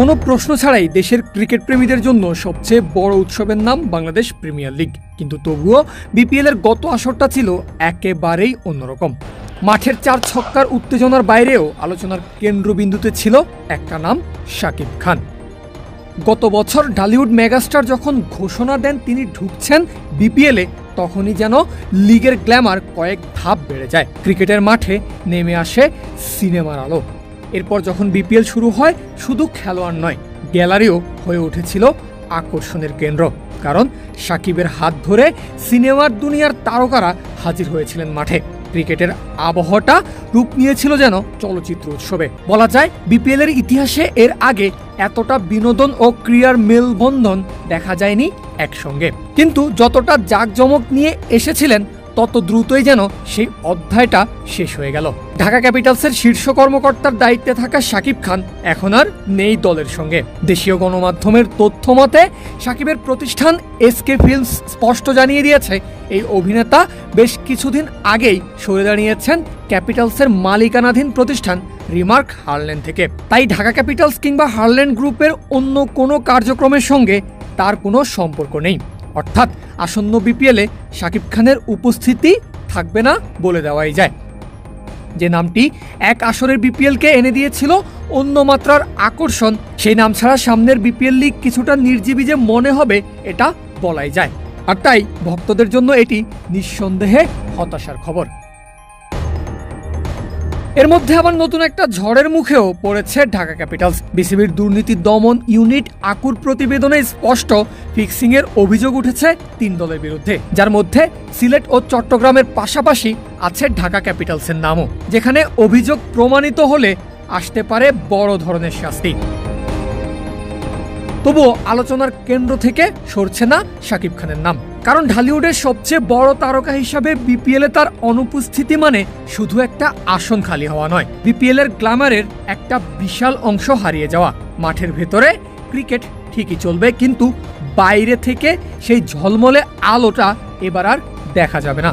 কোনো প্রশ্ন ছাড়াই দেশের ক্রিকেট প্রেমীদের জন্য সবচেয়ে বড় উৎসবের নাম বাংলাদেশ প্রিমিয়ার লিগ। কিন্তু তবুও বিপিএল এর গত আসরটা ছিল একেবারেই অন্যরকম। মাঠের চার ছক্কার উত্তেজনার বাইরেও আলোচনার কেন্দ্রবিন্দুতে ছিল একটা নাম, শাকিব খান। গত বছর ঢালিউড মেগাস্টার যখন ঘোষণা দেন তিনি ঢুকছেন বিপিএলে তখনই যেন লিগের গ্ল্যামার কয়েক ধাপ বেড়ে যায়। ক্রিকেটের মাঠে নেমে আসে সিনেমার আলো। এরপর যখন বিপিএল শুরু হয়, শুধু খেলোয়াড় নয়, গ্যালারিও হয়ে উঠেছিল আকর্ষণের কেন্দ্র। কারণ সাকিবের হাত ধরে সিনেমার দুনিয়ার তারকারা হাজির হয়েছিলেন মাঠে। ক্রিকেটের আবহাওয়াটা রূপ নিয়েছিল যেন চলচ্চিত্র উৎসবে। বলা যায় বিপিএল এর ইতিহাসে এর আগে এতটা বিনোদন ও ক্রিয়ার মেলবন্ধন দেখা যায়নি একসঙ্গে। কিন্তু যতটা জাঁকজমক নিয়ে এসেছিলেন তত দ্রুতই যেন সেই অধ্যায়টা শেষ হয়ে গেল। ঢাকা ক্যাপিটালসের শীর্ষ কর্মকর্তার দায়িত্বে থাকা শাকিব খান এখন আর নেই দলের সঙ্গে। দেশীয় গণমাধ্যমের তথ্য মতে শাকিবের প্রতিষ্ঠান এসকে ফিল্মস স্পষ্ট জানিয়ে দিয়েছে, এই অভিনেতা বেশ কিছুদিন আগেই সরে দাঁড়িয়েছেন ক্যাপিটালসের মালিকানাধীন প্রতিষ্ঠান রিমার্ক হারল্যান্ড থেকে। তাই ঢাকা ক্যাপিটালস কিংবা হারল্যান্ড গ্রুপের অন্য কোনো কার্যক্রমের সঙ্গে তার কোনো সম্পর্ক নেই। অর্থাৎ আসন্ন বিপিএলে শাকিব খানের উপস্থিতি থাকবে না বলে দেওয়াই যায়। যে নামটি এক আসরের বিপিএলকে এনে দিয়েছিল, অন্য মাত্রার আকর্ষণ। সেই নাম ছাড়া সামনের বিপিএল লিগ কিছুটা নির্জীবী যে মনে হবে, এটা বলাই যায়। আর তাই ভক্তদের জন্য এটি নিঃসন্দেহে হতাশার খবর। এর মধ্যে আবার নতুন একটা ঝড়ের মুখেও পড়েছে ঢাকা ক্যাপিটালস। বিসিবির দুর্নীতি দমন ইউনিট আকুর প্রতিবেদনে স্পষ্ট ফিক্সিং এর অভিযোগ উঠেছে তিন দলের বিরুদ্ধে, যার মধ্যে সিলেট ও চট্টগ্রামের পাশাপাশি আছে ঢাকা ক্যাপিটালসের নামও, যেখানে অভিযোগ প্রমাণিত হলে আসতে পারে বড় ধরনের শাস্তি। তবুও আলোচনার কেন্দ্র থেকে সরছে না শাকিব খানের নাম। কারণ ঢালিউডের সবচেয়ে বড় তারকা হিসাবে বিপিএল এ তার অনুপস্থিতি মানে শুধু একটা আসন খালি হওয়া নয়। বিপিএল এর গ্ল্যামারের একটা বিশাল অংশ হারিয়ে যাওয়া। মাঠের ভেতরে ক্রিকেট ঠিকই চলবে, কিন্তু বাইরে থেকে সেই ঝলমলে আলোটা এবার আর দেখা যাবে না।